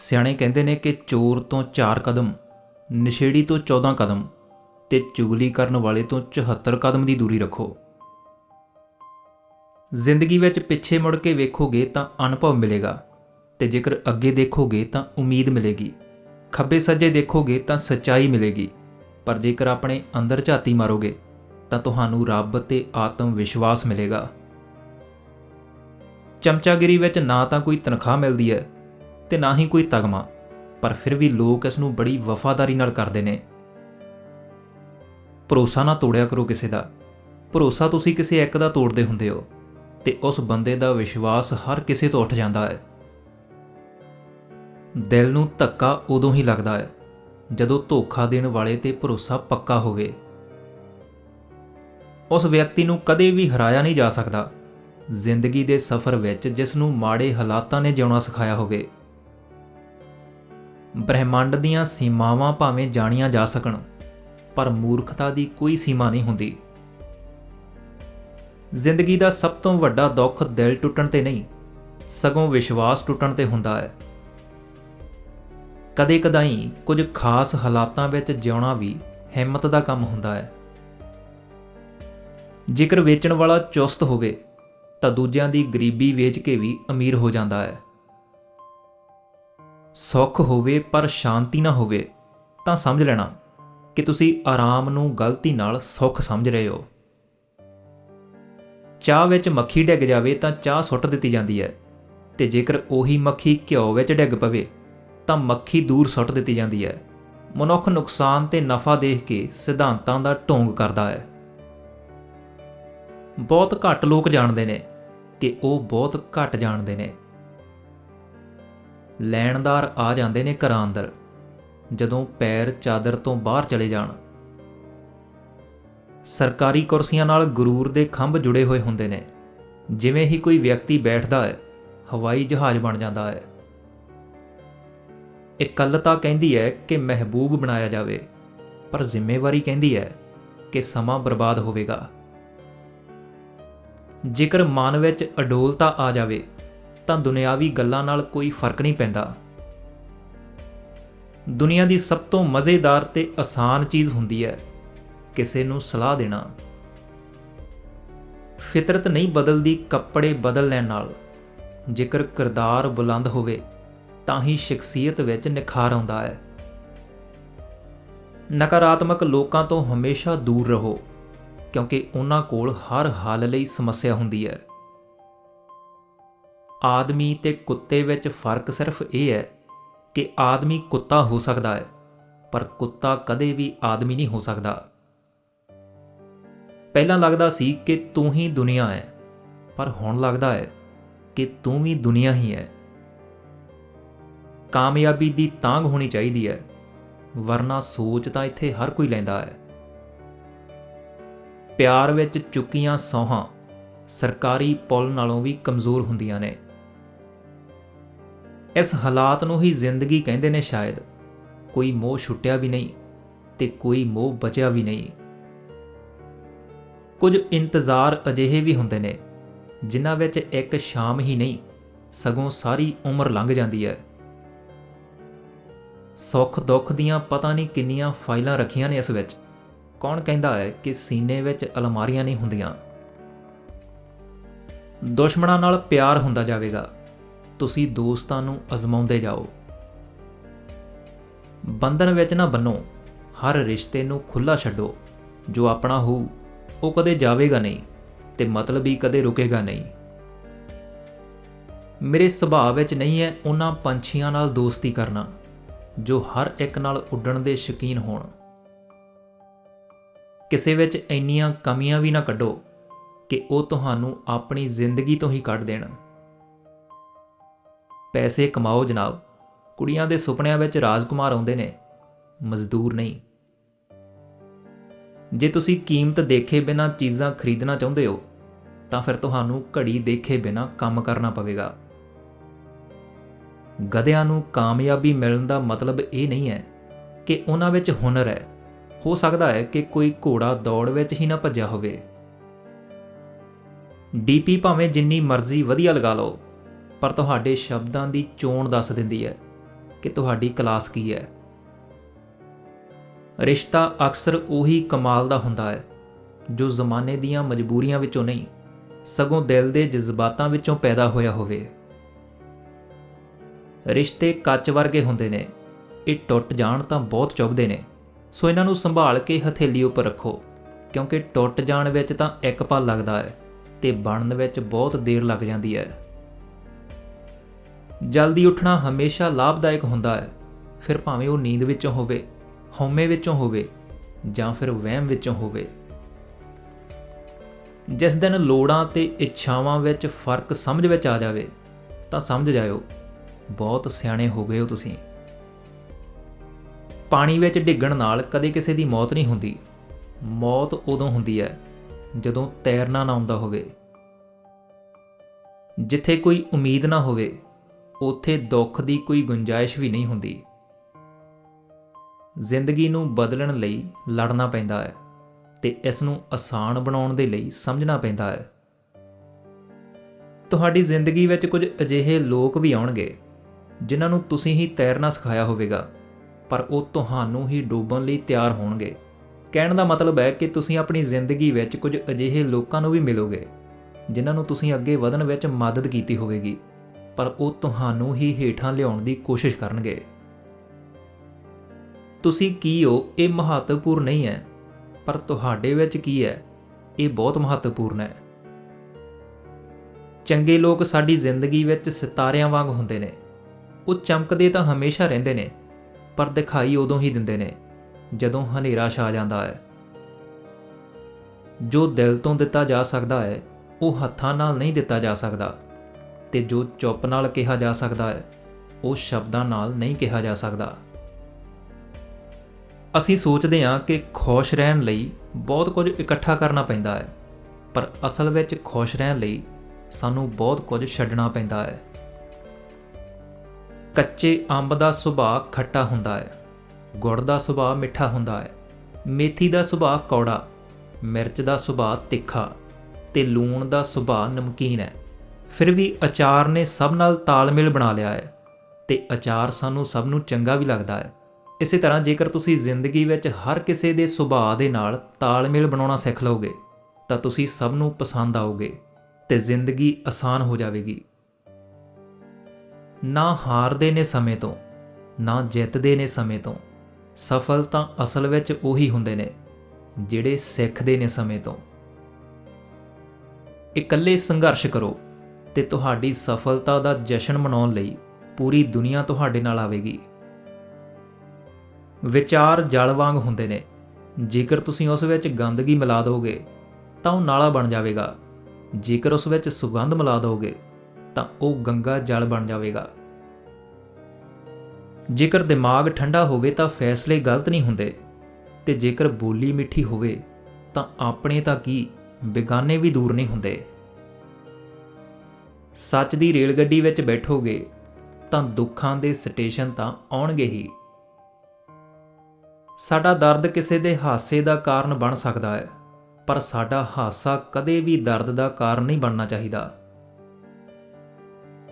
ਸਿਆਣੇ ਕਹਿੰਦੇ ਨੇ ਕਿ ਚੋਰ ਤੋਂ 4 ਕਦਮ, ਨਸ਼ੇੜੀ ਤੋਂ 14 ਕਦਮ ਤੇ ਚੁਗਲੀ ਕਰਨ ਵਾਲੇ ਤੋਂ 74 ਕਦਮ ਦੀ ਦੂਰੀ ਰੱਖੋ। ਜ਼ਿੰਦਗੀ ਵਿੱਚ ਪਿੱਛੇ ਮੁੜ ਕੇ ਵੇਖੋਗੇ ਤਾਂ ਅਨੁਭਵ ਮਿਲੇਗਾ ਤੇ ਜੇਕਰ ਅੱਗੇ ਦੇਖੋਗੇ ਤਾਂ ਉਮੀਦ ਮਿਲੇਗੀ। ਖੱਬੇ ਸੱਜੇ ਦੇਖੋਗੇ ਤਾਂ ਸੱਚਾਈ ਮਿਲੇਗੀ, ਪਰ ਜੇਕਰ ਆਪਣੇ ਅੰਦਰ ਝਾਤੀ ਮਾਰੋਗੇ ਤਾਂ ਤੁਹਾਨੂੰ ਰੱਬ ਤੇ ਆਤਮ ਵਿਸ਼ਵਾਸ ਮਿਲੇਗਾ। ਚਮਚਾਗਿਰੀ ਵਿੱਚ ਨਾ ਤਾਂ ਕੋਈ ਤਨਖਾਹ ਮਿਲਦੀ ਹੈ ਤੇ ਨਾ ਹੀ ਕੋਈ ਤਗਮਾ, ਪਰ ਫਿਰ ਵੀ ਲੋਕ ਇਸ ਨੂੰ ਬੜੀ ਵਫਾਦਾਰੀ ਨਾਲ ਕਰਦੇ ਨੇ। ਭਰੋਸਾ ਨਾ ਤੋੜਿਆ ਕਰੋ ਕਿਸੇ ਦਾ। ਭਰੋਸਾ ਤੁਸੀਂ ਕਿਸੇ ਇੱਕ ਦਾ ਤੋੜਦੇ ਹੁੰਦੇ ਹੋ ਤੇ ਉਸ ਬੰਦੇ ਦਾ ਵਿਸ਼ਵਾਸ ਹਰ ਕਿਸੇ ਤੋਂ ਉੱਠ ਜਾਂਦਾ ਹੈ। ਦਿਲ ਨੂੰ ਧੱਕਾ ਉਦੋਂ ਹੀ ਲੱਗਦਾ ਹੈ ਜਦੋਂ ਧੋਖਾ ਦੇਣ ਵਾਲੇ ਤੇ ਭਰੋਸਾ ਪੱਕਾ ਹੋਵੇ। ਉਸ ਵਿਅਕਤੀ ਨੂੰ ਕਦੇ ਵੀ ਹਰਾਇਆ ਨਹੀਂ ਜਾ ਸਕਦਾ। ਜ਼ਿੰਦਗੀ ਦੇ ਸਫ਼ਰ ਵਿੱਚ ਜਿਸ ਨੂੰ ਮਾੜੇ ਹਾਲਾਤਾਂ ਨੇ ਜਿਉਣਾ ਸਿਖਾਇਆ ਹੋਵੇ। ਬ੍ਰਹਿਮੰਡ ਦੀਆਂ ਸੀਮਾਵਾਂ ਭਾਵੇਂ ਜਾਣੀਆਂ ਜਾ ਸਕਣ, ਪਰ ਮੂਰਖਤਾ ਦੀ ਕੋਈ ਸੀਮਾ ਨਹੀਂ ਹੁੰਦੀ। ਜ਼ਿੰਦਗੀ ਦਾ ਸਭ ਤੋਂ ਵੱਡਾ ਦੁੱਖ ਦਿਲ ਟੁੱਟਣ ਤੇ ਨਹੀਂ, ਸਗੋਂ ਵਿਸ਼ਵਾਸ ਟੁੱਟਣ ਤੇ ਹੁੰਦਾ ਹੈ। ਕਦੇ ਕਦਾਈ ਕੁਝ ਖਾਸ ਹਾਲਾਤਾਂ ਵਿੱਚ ਜਿਉਣਾ ਵੀ ਹਿੰਮਤ ਦਾ ਕੰਮ ਹੁੰਦਾ ਹੈ। ਜੇਕਰ ਵੇਚਣ ਵਾਲਾ ਚੁਸਤ ਹੋਵੇ, ਤਾਂ ਦੂਜਿਆਂ ਦੀ ਗਰੀਬੀ ਵੇਚ ਕੇ ਵੀ ਅਮੀਰ ਹੋ ਜਾਂਦਾ ਹੈ। ਸੁੱਖ ਹੋਵੇ ਪਰ ਸ਼ਾਂਤੀ ਨਾ ਹੋਵੇ, ਤਾਂ ਸਮਝ ਲੈਣਾ ਕਿ ਤੁਸੀਂ ਆਰਾਮ ਨੂੰ ਗਲਤੀ ਨਾਲ ਸੁੱਖ ਸਮਝ ਰਹੇ ਹੋ। ਚਾਹ ਵਿੱਚ ਮੱਖੀ ਡਿੱਗ ਜਾਵੇ ਤਾਂ ਚਾਹ ਸੁੱਟ ਦਿੱਤੀ ਜਾਂਦੀ ਹੈ ਤੇ ਜੇਕਰ ਉਹੀ ਮੱਖੀ ਘਿਓ ਵਿੱਚ ਡਿੱਗ ਪਵੇ, ਤਾਂ ਮੱਖੀ ਦੂਰ ਸੁੱਟ ਦਿੱਤੀ ਜਾਂਦੀ ਹੈ। ਮਨੁੱਖ ਨੁਕਸਾਨ ਤੇ ਨਫਾ ਦੇਖ ਕੇ ਸਿਧਾਂਤਾਂ ਦਾ ਢੋਂਗ ਕਰਦਾ ਹੈ। ਬਹੁਤ ਘੱਟ ਲੋਕ ਜਾਣਦੇ ਨੇ ਕਿ ਉਹ ਬਹੁਤ ਘੱਟ ਜਾਣਦੇ ਨੇ। ਲੈਣਦਾਰ ਆ ਜਾਂਦੇ ਨੇ ਘਰਾਂ ਅੰਦਰ, ਜਦੋਂ ਪੈਰ ਚਾਦਰ ਤੋਂ ਬਾਹਰ ਚਲੇ ਜਾਣ। ਸਰਕਾਰੀ ਕੁਰਸੀਆਂ ਨਾਲ ਗਰੂਰ ਦੇ ਖੰਭ ਜੁੜੇ ਹੋਏ ਹੁੰਦੇ ਨੇ। ਜਿਵੇਂ ਹੀ ਕੋਈ ਵਿਅਕਤੀ ਬੈਠਦਾ ਹੈ, ਹਵਾਈ ਜਹਾਜ਼ ਬਣ ਜਾਂਦਾ ਹੈ। ਇਕੱਲਤਾ ਕਹਿੰਦੀ ਹੈ ਕਿ ਮਹਿਬੂਬ ਬਣਾਇਆ ਜਾਵੇ, ਪਰ ਜ਼ਿੰਮੇਵਾਰੀ ਕਹਿੰਦੀ ਹੈ ਕਿ ਸਮਾਂ ਬਰਬਾਦ ਹੋਵੇਗਾ। ਜੇਕਰ ਮਨ ਵਿੱਚ ਅਡੋਲਤਾ ਆ ਜਾਵੇ ਤਾਂ ਦੁਨਿਆਵੀ ਗੱਲਾਂ ਨਾਲ ਕੋਈ ਫ਼ਰਕ ਨਹੀਂ ਪੈਂਦਾ। ਦੁਨੀਆ ਦੀ ਸਭ ਤੋਂ ਮਜ਼ੇਦਾਰ ਤੇ ਆਸਾਨ ਚੀਜ਼ ਹੁੰਦੀ ਹੈ ਕਿਸੇ ਨੂੰ ਸਲਾਹ ਦੇਣਾ। ਫਿਤਰਤ ਨਹੀਂ ਬਦਲਦੀ ਕੱਪੜੇ ਬਦਲ ਲੈਣ ਨਾਲ। ਜੇਕਰ ਕਿਰਦਾਰ ਬੁਲੰਦ ਹੋਵੇ, ਤਾਂ ਹੀ ਸ਼ਖਸੀਅਤ ਵਿੱਚ ਨਿਖਾਰ ਆਉਂਦਾ ਹੈ। ਨਕਾਰਾਤਮਕ ਲੋਕਾਂ ਤੋਂ ਹਮੇਸ਼ਾ ਦੂਰ ਰਹੋ, ਕਿਉਂਕਿ ਉਹਨਾਂ ਕੋਲ ਹਰ ਹਾਲ ਲਈ ਸਮੱਸਿਆ ਹੁੰਦੀ ਹੈ। ਆਦਮੀ ਤੇ ਕੁੱਤੇ ਵਿੱਚ ਫ਼ਰਕ ਸਿਰਫ ਇਹ ਹੈ ਕਿ ਆਦਮੀ ਕੁੱਤਾ ਹੋ ਸਕਦਾ ਹੈ, ਪਰ ਕੁੱਤਾ ਕਦੇ ਵੀ ਆਦਮੀ ਨਹੀਂ ਹੋ ਸਕਦਾ। ਪਹਿਲਾਂ ਲੱਗਦਾ ਸੀ ਕਿ ਤੂੰ ਹੀ ਦੁਨੀਆ ਹੈ, ਪਰ ਹੁਣ ਲੱਗਦਾ ਹੈ ਕਿ ਤੂੰ ਵੀ ਦੁਨੀਆ ਹੀ ਹੈ। ਕਾਮਯਾਬੀ ਦੀ ਤਾਂਗ ਹੋਣੀ ਚਾਹੀਦੀ ਹੈ, ਵਰਨਾ ਸੋਚ ਤਾਂ ਇੱਥੇ ਹਰ ਕੋਈ ਲੈਂਦਾ ਹੈ। ਪਿਆਰ ਵਿੱਚ ਚੁੱਕੀਆਂ ਸੌਹਾਂ ਸਰਕਾਰੀ ਪੁਲ ਨਾਲੋਂ ਵੀ ਕਮਜ਼ੋਰ ਹੁੰਦੀਆਂ ਨੇ। ਇਸ ਹਾਲਾਤ ਨੂੰ ਹੀ ਜ਼ਿੰਦਗੀ ਕਹਿੰਦੇ ਨੇ ਸ਼ਾਇਦ। ਕੋਈ ਮੋਹ ਛੁੱਟਿਆ ਵੀ ਨਹੀਂ ਤੇ ਕੋਈ ਮੋਹ ਬਚਿਆ ਵੀ ਨਹੀਂ। ਕੁਝ ਇੰਤਜ਼ਾਰ ਅਜਿਹੇ ਵੀ ਹੁੰਦੇ ਨੇ, ਜਿਨ੍ਹਾਂ ਵਿੱਚ ਇੱਕ ਸ਼ਾਮ ਹੀ ਨਹੀਂ, ਸਗੋਂ ਸਾਰੀ ਉਮਰ ਲੰਘ ਜਾਂਦੀ ਹੈ। ਸੁੱਖ ਦੁੱਖ ਦੀਆਂ ਪਤਾ ਨਹੀਂ ਕਿੰਨੀਆਂ ਫਾਈਲਾਂ ਰੱਖੀਆਂ ਨੇ ਇਸ ਵਿੱਚ। ਕੌਣ ਕਹਿੰਦਾ ਹੈ ਕਿ ਸੀਨੇ ਵਿੱਚ ਅਲਮਾਰੀਆਂ ਨਹੀਂ ਹੁੰਦੀਆਂ? ਦੁਸ਼ਮਣਾਂ ਨਾਲ ਪਿਆਰ ਹੁੰਦਾ ਜਾਵੇਗਾ। ਤੁਸੀਂ ਦੋਸਤਾਂ ਨੂੰ ਅਜ਼ਮਾਉਂਦੇ ਜਾਓ। ਬੰਧਨ ਵਿੱਚ ਨਾ ਬੰਨੋ। ਹਰ ਰਿਸ਼ਤੇ ਨੂੰ ਖੁੱਲਾ ਛੱਡੋ। ਜੋ ਆਪਣਾ ਹੋਊ, ਉਹ ਕਦੇ ਜਾਵੇਗਾ ਨਹੀਂ ਤੇ ਮਤਲਬ ਹੀ ਕਦੇ ਰੁਕੇਗਾ ਨਹੀਂ। ਮੇਰੇ ਸੁਭਾਅ ਵਿੱਚ ਨਹੀਂ ਹੈ ਉਹਨਾਂ ਪੰਛੀਆਂ ਨਾਲ ਦੋਸਤੀ ਕਰਨਾ, ਜੋ ਹਰ ਇੱਕ ਨਾਲ ਉੱਡਣ ਦੇ ਸ਼ਕੀਨ ਹੋਣ। ਕਿਸੇ ਵਿੱਚ ਇੰਨੀਆਂ ਕਮੀਆਂ ਵੀ ਨਾ ਕੱਢੋ ਕਿ ਉਹ ਤੁਹਾਨੂੰ ਆਪਣੀ ਜ਼ਿੰਦਗੀ ਤੋਂ ਹੀ ਕੱਢ ਦੇਣ। ਪੈਸੇ ਕਮਾਓ ਜਨਾਬ। ਕੁੜੀਆਂ ਦੇ ਸੁਪਨਿਆਂ ਵਿੱਚ ਰਾਜਕੁਮਾਰ ਆਉਂਦੇ ਨੇ। ਮਜ਼ਦੂਰ ਨਹੀਂ। ਜੇ ਤੁਸੀਂ ਕੀਮਤ ਦੇਖੇ ਬਿਨਾ ਚੀਜ਼ਾਂ ਖਰੀਦਣਾ ਚਾਹੁੰਦੇ ਹੋ, ਤਾਂ ਫਿਰ ਤੁਹਾਨੂੰ ਘੜੀ ਦੇਖੇ ਬਿਨਾ ਕੰਮ ਕਰਨਾ ਪਵੇਗਾ। ਗਧਿਆਂ ਨੂੰ ਕਾਮਯਾਬੀ ਮਿਲਣ ਦਾ ਮਤਲਬ ਇਹ ਨਹੀਂ ਹੈ ਕਿ ਉਹਨਾਂ ਵਿੱਚ ਹੁਨਰ ਹੈ। ਹੋ ਸਕਦਾ ਹੈ ਕਿ ਕੋਈ ਘੋੜਾ ਦੌੜ ਵਿੱਚ ਹੀ ਨਾ ਭੱਜਿਆ ਹੋਵੇ। ਡੀਪੀ ਭਾਵੇਂ ਜਿੰਨੀ ਮਰਜ਼ੀ ਵਧੀਆ ਲਗਾ ਲਓ। ਪਰ ਤੁਹਾਡੇ ਸ਼ਬਦਾਂ ਦੀ ਚੋਣ ਦੱਸ ਦਿੰਦੀ ਹੈ ਕਿ ਤੁਹਾਡੀ ਕਲਾਸ ਕੀ ਹੈ। ਰਿਸ਼ਤਾ ਅਕਸਰ ਉਹੀ ਕਮਾਲ ਦਾ ਹੁੰਦਾ ਹੈ, ਜੋ ਜ਼ਮਾਨੇ ਦੀਆਂ ਮਜਬੂਰੀਆਂ ਵਿੱਚੋਂ ਨਹੀਂ, ਸਗੋਂ ਦਿਲ ਦੇ ਜਜ਼ਬਾਤਾਂ ਵਿੱਚੋਂ ਪੈਦਾ ਹੋਇਆ ਹੋਵੇ। ਰਿਸ਼ਤੇ ਕੱਚ ਵਰਗੇ ਹੁੰਦੇ ਨੇ, ਇਹ ਟੁੱਟ ਜਾਣ ਤਾਂ ਬਹੁਤ ਚੁੱਭਦੇ ਨੇ, ਸੋ ਇਹਨਾਂ ਨੂੰ ਸੰਭਾਲ ਕੇ ਹਥੇਲੀ ਉੱਪਰ ਰੱਖੋ, ਕਿਉਂਕਿ ਟੁੱਟ ਜਾਣ ਵਿੱਚ ਤਾਂ ਇੱਕ ਪਲ ਲੱਗਦਾ ਹੈ ਤੇ ਬਣਨ ਵਿੱਚ ਬਹੁਤ ਦੇਰ ਲੱਗ ਜਾਂਦੀ ਹੈ। ਜਲਦੀ ਉੱਠਣਾ ਹਮੇਸ਼ਾ ਲਾਭਦਾਇਕ ਹੁੰਦਾ ਹੈ। ਫਿਰ ਭਾਵੇਂ ਉਹ ਨੀਂਦ ਵਿੱਚੋਂ ਹੋਵੇ, ਹਉਮੈ ਵਿੱਚੋਂ ਹੋਵੇ ਜਾਂ ਫਿਰ ਵਹਿਮ ਵਿੱਚੋਂ ਹੋਵੇ। ਜਿਸ ਦਿਨ ਲੋੜਾਂ ਤੇ ਇੱਛਾਵਾਂ ਵਿੱਚ ਫ਼ਰਕ ਸਮਝ ਵਿੱਚ ਆ ਜਾਵੇ, ਤਾਂ ਸਮਝ ਜਾਇਓ, ਬਹੁਤ ਸਿਆਣੇ ਹੋ ਗਏ ਹੋ ਤੁਸੀਂ। ਪਾਣੀ ਵਿੱਚ ਡਿੱਗਣ ਨਾਲ ਕਦੇ ਕਿਸੇ ਦੀ ਮੌਤ ਨਹੀਂ ਹੁੰਦੀ। ਮੌਤ ਉਦੋਂ ਹੁੰਦੀ ਹੈ ਜਦੋਂ ਤੈਰਨਾ ਨਾ ਆਉਂਦਾ ਹੋਵੇ। ਜਿੱਥੇ ਕੋਈ ਉਮੀਦ ਨਾ ਹੋਵੇ ਉੱਥੇ ਦੁੱਖ ਦੀ ਕੋਈ ਗੁੰਜਾਇਸ਼ ਵੀ ਨਹੀਂ ਹੁੰਦੀ। ਜ਼ਿੰਦਗੀ ਨੂੰ ਬਦਲਣ ਲਈ ਲੜਨਾ ਪੈਂਦਾ ਹੈ ਤੇ ਇਸ ਨੂੰ ਆਸਾਨ ਬਣਾਉਣ ਦੇ ਲਈ ਸਮਝਣਾ ਪੈਂਦਾ ਹੈ। ਤੁਹਾਡੀ ਜ਼ਿੰਦਗੀ ਵਿੱਚ ਕੁਝ ਅਜਿਹੇ ਲੋਕ ਵੀ ਆਉਣਗੇ, ਜਿਨ੍ਹਾਂ ਨੂੰ ਤੁਸੀਂ ਹੀ ਤੈਰਨਾ ਸਿਖਾਇਆ ਹੋਵੇਗਾ, ਪਰ ਉਹ ਤੁਹਾਨੂੰ ਹੀ ਡੋਬਣ ਲਈ ਤਿਆਰ ਹੋਣਗੇ। ਕਹਿਣ ਦਾ ਮਤਲਬ ਹੈ ਕਿ ਤੁਸੀਂ ਆਪਣੀ ਜ਼ਿੰਦਗੀ ਵਿੱਚ ਕੁਝ ਅਜਿਹੇ ਲੋਕਾਂ ਨੂੰ ਵੀ ਮਿਲੋਗੇ, ਜਿਨ੍ਹਾਂ ਨੂੰ ਤੁਸੀਂ ਅੱਗੇ ਵਧਣ ਵਿੱਚ ਮਦਦ ਕੀਤੀ ਹੋਵੇਗੀ। ਪਰ ਉਹ ਤੁਹਾਨੂੰ ਹੀ ਹੇਠਾਂ ਲਿਆਉਣ ਦੀ ਕੋਸ਼ਿਸ਼ ਕਰਨਗੇ। ਤੁਸੀਂ ਕੀ ਹੋ? ਇਹ ਮਹੱਤਵਪੂਰਨ ਨਹੀਂ ਹੈ, ਪਰ ਤੁਹਾਡੇ ਵਿੱਚ ਕੀ ਹੈ? ਇਹ ਬਹੁਤ ਮਹੱਤਵਪੂਰਨ ਹੈ। ਚੰਗੇ ਲੋਕ ਸਾਡੀ ਜ਼ਿੰਦਗੀ ਵਿੱਚ ਸਿਤਾਰਿਆਂ ਵਾਂਗ ਹੁੰਦੇ ਨੇ। ਉਹ ਚਮਕਦੇ ਤਾਂ ਹਮੇਸ਼ਾ ਰਹਿੰਦੇ ਨੇ, ਪਰ ਦਿਖਾਈ ਉਦੋਂ ਹੀ ਦਿੰਦੇ ਨੇ, ਜਦੋਂ ਹਨੇਰਾ ਛਾ ਜਾਂਦਾ ਹੈ। ਜੋ ਦਿਲ ਤੋਂ ਦਿੱਤਾ ਜਾ ਸਕਦਾ ਹੈ, ਉਹ ਹੱਥਾਂ ਨਾਲ ਨਹੀਂ ਦਿੱਤਾ ਜਾ ਸਕਦਾ। ਤੇ ਜੋ ਚੁੱਪ ਨਾਲ ਕਿਹਾ ਜਾ ਸਕਦਾ ਹੈ, ਉਹ ਸ਼ਬਦਾਂ ਨਾਲ ਨਹੀਂ ਕਿਹਾ ਜਾ ਸਕਦਾ। ਅਸੀਂ ਸੋਚਦੇ ਹਾਂ ਕਿ ਖੁਸ਼ ਰਹਿਣ ਲਈ ਬਹੁਤ ਕੁਝ ਇਕੱਠਾ ਕਰਨਾ ਪੈਂਦਾ ਹੈ, ਪਰ ਅਸਲ ਵਿੱਚ ਖੁਸ਼ ਰਹਿਣ ਲਈ ਸਾਨੂੰ ਬਹੁਤ ਕੁਝ ਛੱਡਣਾ ਪੈਂਦਾ ਹੈ। ਕੱਚੇ ਅੰਬ ਦਾ ਸੁਭਾਅ ਖੱਟਾ ਹੁੰਦਾ ਹੈ, ਗੁੜ ਦਾ ਸੁਭਾਅ ਮਿੱਠਾ ਹੁੰਦਾ ਹੈ, ਮੇਥੀ ਦਾ ਸੁਭਾਅ ਕੌੜਾ, ਮਿਰਚ ਦਾ ਸੁਭਾਅ ਤਿੱਖਾ ਤੇ ਲੂਣ ਦਾ ਸੁਭਾਅ ਨਮਕੀਨ ਹੈ। ਫਿਰ ਵੀ ਅਚਾਰ ਨੇ ਸਭ ਨਾਲ ਤਾਲਮੇਲ ਬਣਾ ਲਿਆ ਹੈ ਤੇ ਅਚਾਰ ਸਾਨੂੰ ਸਭ ਨੂੰ ਚੰਗਾ ਵੀ ਲੱਗਦਾ ਹੈ। ਇਸੇ ਤਰ੍ਹਾਂ ਜੇਕਰ ਤੁਸੀਂ ਜ਼ਿੰਦਗੀ ਵਿੱਚ ਹਰ ਕਿਸੇ ਦੇ ਸੁਭਾਅ ਦੇ ਨਾਲ ਤਾਲਮੇਲ ਬਣਾਉਣਾ ਸਿੱਖ ਲਓਗੇ, ਤਾਂ ਤੁਸੀਂ ਸਭ ਨੂੰ ਪਸੰਦ ਆਓਗੇ ਤੇ ਜ਼ਿੰਦਗੀ ਆਸਾਨ ਹੋ ਜਾਵੇਗੀ। ਨਾ ਹਾਰਦੇ ਨੇ ਸਮੇਂ ਤੋਂ, ਨਾ ਜਿੱਤਦੇ ਨੇ ਸਮੇਂ ਤੋਂ, ਸਫਲ ਤਾਂ ਅਸਲ ਵਿੱਚ ਉਹੀ ਹੁੰਦੇ ਨੇ ਜਿਹੜੇ ਸਿੱਖਦੇ ਨੇ ਸਮੇਂ ਤੋਂ। ਇਕੱਲੇ ਸੰਘਰਸ਼ ਕਰੋ। ਤੇ ਤੁਹਾਡੀ ਸਫਲਤਾ ਦਾ ਜਸ਼ਨ ਮਨਾਉਣ ਲਈ ਪੂਰੀ ਦੁਨੀਆ ਤੁਹਾਡੇ ਨਾਲ ਆਵੇਗੀ। ਵਿਚਾਰ ਜਲ ਵਾਂਗ ਹੁੰਦੇ ਨੇ। ਜੇਕਰ ਤੁਸੀਂ ਉਸ ਵਿੱਚ ਗੰਦਗੀ ਮਿਲਾ ਦੋਗੇ, ਤਾਂ ਉਹ ਨਾਲਾ ਬਣ ਜਾਵੇਗਾ। ਜੇਕਰ ਉਸ ਵਿੱਚ ਸੁਗੰਧ ਮਿਲਾ ਦੋਗੇ, ਤਾਂ ਉਹ ਗੰਗਾ ਜਲ ਬਣ ਜਾਵੇਗਾ। ਜੇਕਰ ਦਿਮਾਗ ਠੰਡਾ ਹੋਵੇ ਤਾਂ ਫੈਸਲੇ ਗਲਤ ਨਹੀਂ ਹੁੰਦੇ। ਤੇ ਜੇਕਰ ਬੋਲੀ ਮਿੱਠੀ ਹੋਵੇ, ਤਾਂ ਆਪਣੇ ਤਾਂ ਕੀ, ਬੇਗਾਨੇ ਵੀ ਦੂਰ ਨਹੀਂ ਹੁੰਦੇ। ਸੱਚ ਦੀ ਰੇਲ ਗੱਡੀ ਵਿੱਚ ਬੈਠੋਗੇ, ਤਾਂ ਦੁੱਖਾਂ ਦੇ ਸਟੇਸ਼ਨ ਤਾਂ ਆਉਣਗੇ ਹੀ। ਸਾਡਾ ਦਰਦ ਕਿਸੇ ਦੇ ਹਾਸੇ ਦਾ ਕਾਰਨ ਬਣ ਸਕਦਾ ਹੈ, ਪਰ ਸਾਡਾ ਹਾਸਾ ਕਦੇ ਵੀ ਦਰਦ ਦਾ ਕਾਰਨ ਨਹੀਂ ਬਣਨਾ ਚਾਹੀਦਾ।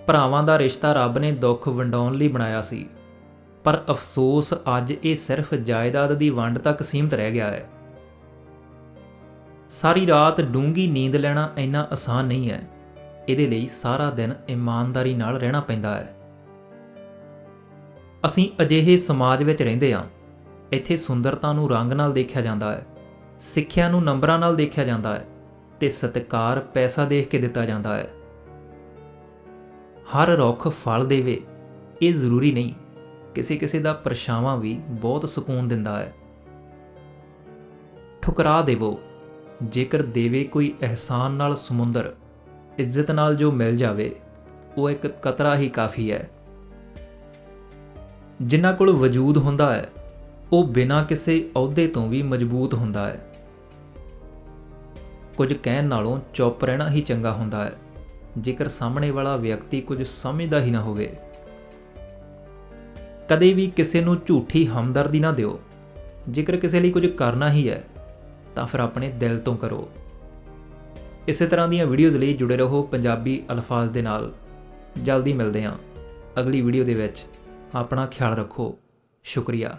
ਭਰਾਵਾਂ ਦਾ ਰਿਸ਼ਤਾ ਰੱਬ ਨੇ ਦੁੱਖ ਵੰਡਾਉਣ ਲਈ ਬਣਾਇਆ ਸੀ, ਪਰ ਅਫਸੋਸ ਅੱਜ ਇਹ ਸਿਰਫ ਜਾਇਦਾਦ ਦੀ ਵੰਡ ਤੱਕ ਸੀਮਤ ਰਹਿ ਗਿਆ ਹੈ। ਸਾਰੀ ਰਾਤ ਡੂੰਗੀ ਨੀਂਦ ਲੈਣਾ ਇੰਨਾ ਆਸਾਨ ਨਹੀਂ ਹੈ। ਇਹਦੇ ਲਈ ਸਾਰਾ ਦਿਨ ਇਮਾਨਦਾਰੀ ਨਾਲ ਰਹਿਣਾ ਪੈਂਦਾ ਹੈ। ਅਸੀਂ ਅਜਿਹੇ ਸਮਾਜ ਵਿੱਚ ਰਹਿੰਦੇ ਹਾਂ, ਇੱਥੇ ਸੁੰਦਰਤਾ ਨੂੰ ਰੰਗ ਨਾਲ ਦੇਖਿਆ ਜਾਂਦਾ ਹੈ, ਸਿੱਖਿਆ ਨੂੰ ਨੰਬਰਾਂ ਨਾਲ ਦੇਖਿਆ ਜਾਂਦਾ ਹੈ ਤੇ ਸਤਿਕਾਰ ਪੈਸਾ ਦੇਖ ਕੇ ਦਿੱਤਾ ਜਾਂਦਾ ਹੈ। ਹਰ ਰੁੱਖ ਫਲ ਦੇਵੇ, ਇਹ ਜ਼ਰੂਰੀ ਨਹੀਂ, ਕਿਸੇ ਕਿਸੇ ਦਾ ਪਰਛਾਵਾਂ ਵੀ ਬਹੁਤ ਸਕੂਨ ਦਿੰਦਾ ਹੈ। ਠੁਕਰਾ ਦੇਵੋ, ਜੇਕਰ ਦੇਵੇ ਕੋਈ ਅਹਿਸਾਨ ਨਾਲ ਸਮੁੰਦਰ ਇੱਜ਼ਤ ਨਾਲ ਜੋ ਮਿਲ ਜਾਵੇ, ਉਹ ਇੱਕ ਕਤਰਾ ਹੀ ਕਾਫੀ ਹੈ। ਜਿਨ੍ਹਾਂ ਕੋਲ ਵਜੂਦ ਹੁੰਦਾ ਹੈ, ਉਹ ਬਿਨਾਂ ਕਿਸੇ ਅਹੁਦੇ ਤੋਂ ਵੀ ਮਜ਼ਬੂਤ ਹੁੰਦਾ ਹੈ। ਕੁਝ ਕਹਿਣ ਨਾਲੋਂ ਚੁੱਪ ਰਹਿਣਾ ਹੀ ਚੰਗਾ ਹੁੰਦਾ ਹੈ, ਜੇਕਰ ਸਾਹਮਣੇ ਵਾਲਾ ਵਿਅਕਤੀ ਕੁਝ ਸਮਝਦਾ ਹੀ ਨਾ ਹੋਵੇ। ਕਦੇ ਵੀ ਕਿਸੇ ਨੂੰ ਝੂਠੀ ਹਮਦਰਦੀ ਨਾ ਦਿਓ, ਜੇਕਰ ਕਿਸੇ ਲਈ ਕੁਝ ਕਰਨਾ ਹੀ ਹੈ, ਤਾਂ ਫਿਰ ਆਪਣੇ ਦਿਲ ਤੋਂ ਕਰੋ। ਇਸੇ ਤਰ੍ਹਾਂ ਦੀਆਂ ਵੀਡੀਓਜ਼ ਲਈ ਜੁੜੇ ਰਹੋ ਪੰਜਾਬੀ ਅਲਫਾਜ਼ ਦੇ ਨਾਲ। ਜਲਦੀ ਮਿਲਦੇ ਹਾਂ। ਅਗਲੀ ਵੀਡੀਓ ਦੇ ਵਿੱਚ ਆਪਣਾ ਖਿਆਲ ਰੱਖੋ। ਸ਼ੁਕਰੀਆ।